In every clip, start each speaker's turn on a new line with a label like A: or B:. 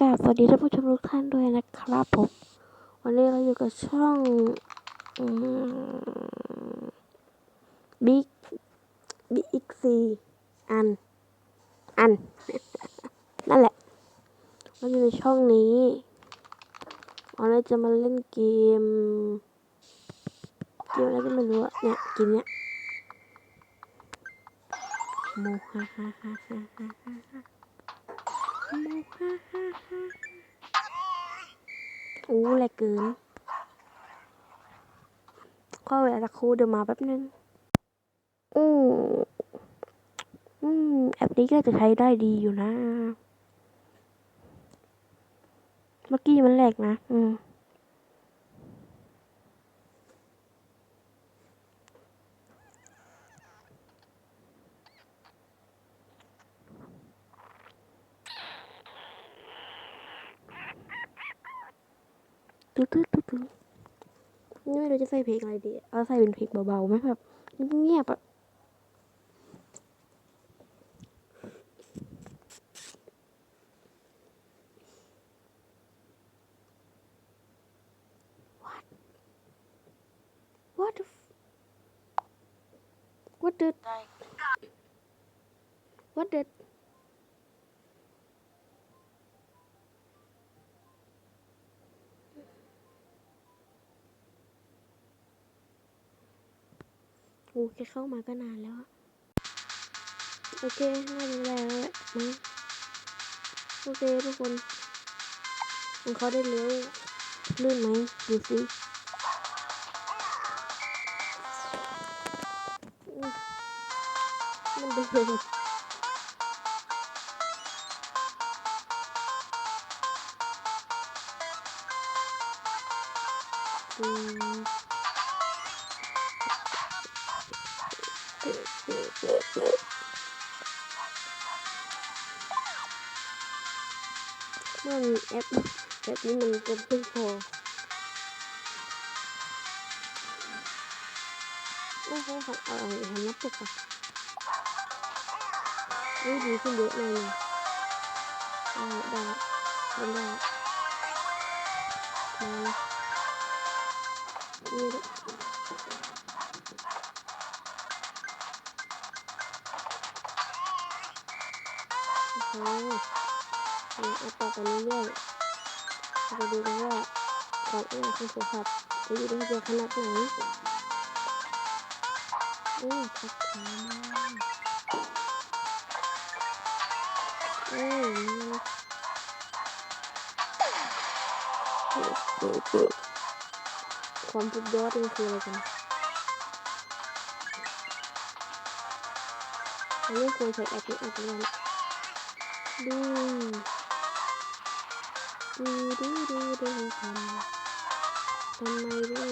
A: กราบสวัสดีท่านผู้ชมทุกท่านด้วยนะครับผมวันนี้เราอยู่กับช่องบิ๊กบิ๊กซีอัน อัน นั่นแหละเราอยู่ในช่องนี้วันนี้จะมาเล่นเกม เกมอะไรก็ไม่รู้อะเนี่ยเกมเนี้ยโมฮ่าฮ่าฮ่าฮ่าฮ่า โอู้แรงเกินก็เวลาสักครู่เดี๋ยวมาแป๊บนึง อืมอืมแอปนี้ก็จะใช้ได้ดีอยู่นะ เมื่อกี้มันแหลกนะ อืม ตึ๊ดตึ๊ดตึ๊ดตึ๊ดนี่ ไม่รู้จะใส่เพลงอะไรดี เอาใส่เป็นเพลงเบาๆไหมแบบเงียบๆอะ what what the f- what the what the โอ้แค่เข้ามาก็นานแล้วอะโอเคน่าจะได้แล้วแหละมั้งโอเคทุกคนมันเขาได้เลี้ยวลื่นไหมดูสิมันเดือด มันแอปแบบนี้มันก็เพิ่งพอโอ้โหหัดเอาเอา ต่อไปเรื่อยๆเราไปดูกันว่าความอ้วนของโทรศัพท์จะอยู่ได้เยอะขนาดไหนโอ้ชัดเจนมากโอ้ความสุดยอดมันคืออะไรกันอันนี้ควรใช้แอปนี้อัดเรียนดู ดูดูดูดูทำทำ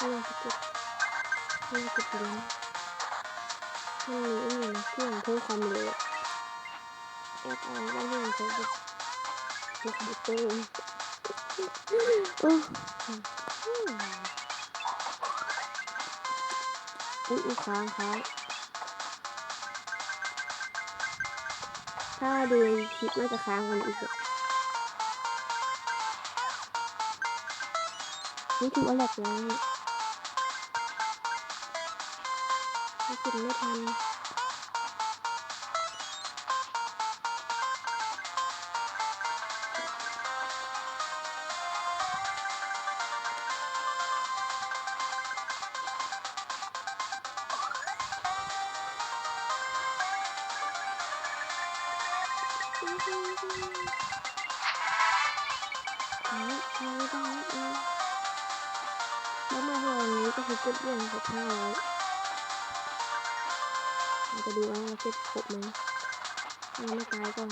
A: เยอะขนาดนี้ได้ดูดูดูดูกันทำเป็นเกมที่แหลกจริงๆเลือกมาได้คือดีให้เลยว่าห้าสิบเจ็ดห้าสิบเหรียญห้องนี้นะที่มันเพิ่มความเร็วอะแอปอะไรบ้างที่มันใช้แบบคอมพิวเตอร์อ้อุ๊ยอุ๊ยค้างค้างถ้าดูในคลิปน่าจะค้างกันอีกอะนี่ถือว่าแหลกแล้ว กินไม่ทันแล้วมาวันนี้ก็คือเก็บเรื่องกับข้าวไว้เรา จะดูว่าเราเก็บครบไหมเราไม่ตายก่อน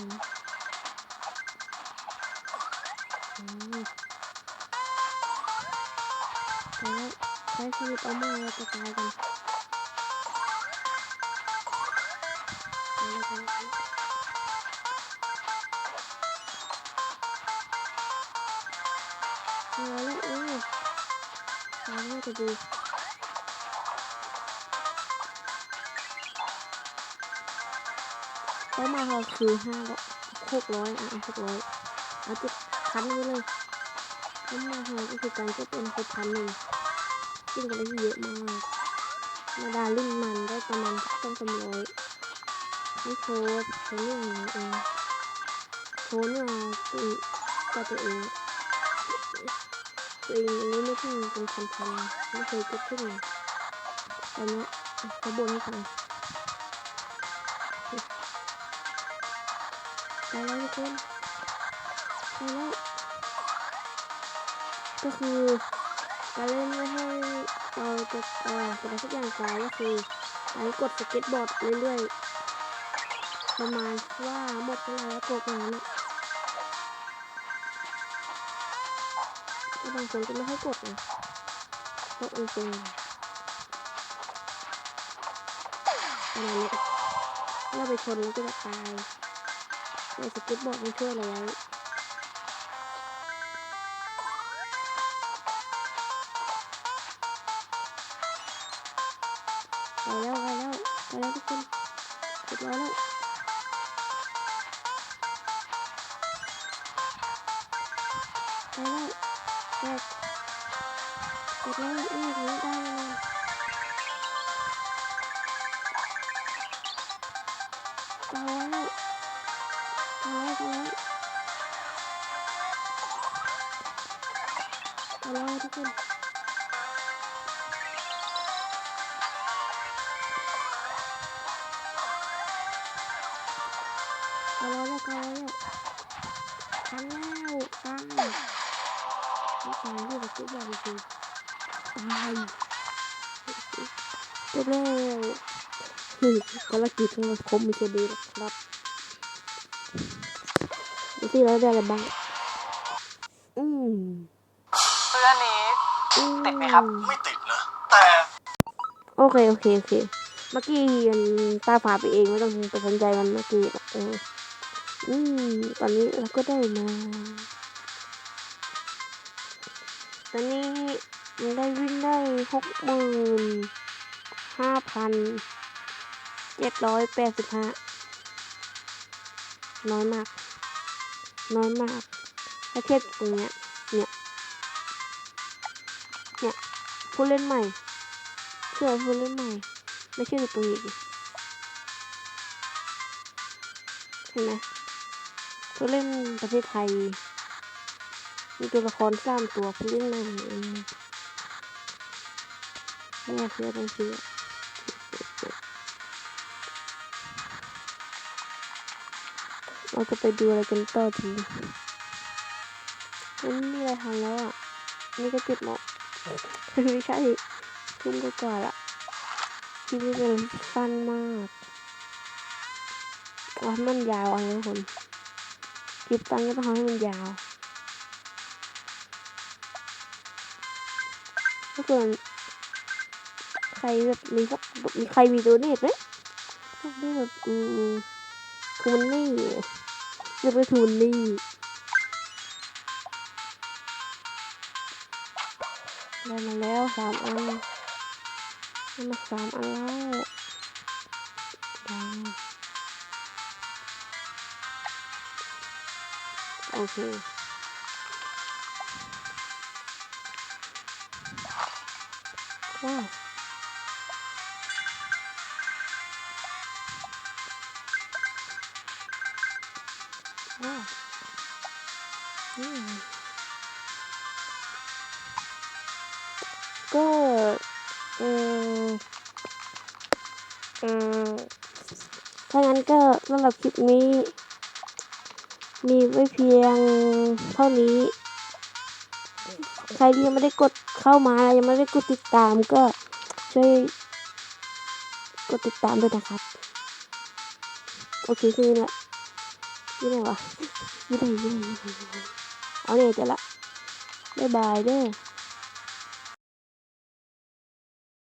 A: อืมแล้วใช้ชีวิตเอามาเราจะตายกันไปเลยไปเลยไปเลยเอาละเอตายน่จะดี เอามาเราคือห้าร้อยหกร้อยอะหกร้อยเอาจุดพันไว้เลยเอามาเราก็คือการก็เป็นหกพันหนึ่งซึ่งก็ได้เยอะมากมาดาลิ่งมันได้ประมาณต้องสามร้อยไม่โชว์โชว์เนี่ยเองโชว์เนี่ยตัวตัวตัวเองตัวเองนี้ไม่ถึงเป็นพันพันๆไม่เคยเกิดขึ้นเลยตอนนี้เขาบนให้ฟัง ไปแล้วทุกคนไปแล้วก็คือการเล่นไม่ให้เราจะเอ่อเป็นอะไรสักอย่างตายก็คือการกดสเก็ตบอร์ดเรื่อยๆ ประมาณว่าหมดเวลาแล้วกดอย่างนั้นอะแต่บางคนก็ไม่ให้กดนะเพราะมันเป็นประมาณนี้ถ้าเราไปชนแล้วก็จะตาย แต่สเก็ตบอร์ดมันช่วยเราไว้ไปแล้วไปแล้วไปแล้วทุกคนเรียบร้อยแล้วไปแล้วแตกเสร็จแล้วนี่ถึงได้แล้วไปแล้ว ไปแล้วไปแล้วไปแล้วทุกคนเอาแล้วแล้วเอาล้วทันแล้วตายไม่ตายที่แบบตุ๊บบอกจริงตายจบแล้วภารกิจของเราคมไม่ใช่ดีหรอกครับ ดูสิเราได้อะไรบ้าง อืม
B: เสื้อนี้
A: อื
B: ติดไหมครับ
C: ไม่ติดนะ แต่
A: โอเคโอเคโอเค เมื่อกี้มันตาฝาไปเองไม่ต้องไปสนใจมันเมื่อกี้หรอกเอออืมตอนนี้เราก็ได้มา ตอนนี้มันได้วิ่งได้หกหมื่นห้าพันเจ็ดร้อยแปดสิบห้าน้อยมาก น้อยมากถ้าเทียบตรงเนี้ย เนี่ย เนี่ยผู้เล่นใหม่ เชื่อผู้เล่นใหม่ ไม่เชื่อตรงนี้ดิเห็นไหมผู้เล่นประเทศไทย มีตัวละครสามตัวผู้เล่นใหม่เองไม่อยากเชื่อต้องเเราจะไปดูอะไรกันต่อทีมันไม่มีอะไรทำแล้วอะ นี่ก็จุดหมดไม่ใช่ทุ่มก็กว่าละคลิปนี้เป็นสั้นมากเอาให้มันยาวเอันนะคนคลิปสั้นก็ต้องทำให้มันยาวถ้าเกิดใครแบบมีสักมีใครมีตัวเน็ตไหมพวกนี้แบบอืมคือมันนี่ จะไปทูนนี่ได้มาแล้วสามอันได้มาสามอันแล้วโอเคว้าว ว้าวอืมก็เออเออถ้างั้นก็สำหรับคลิปนี้ มีไว้เพียงเท่านี้ ใครที่ยังไม่ได้กดเข้ามา ยังไม่ได้กดติดตามก็ช่วยกดติดตามด้วยนะครับ โอเคแค่นี้แหละ ยี่ไหนวะยี่ไหนยี่ไหนยี่ไหนเอาเนี่ยจะละบายบายเด้อ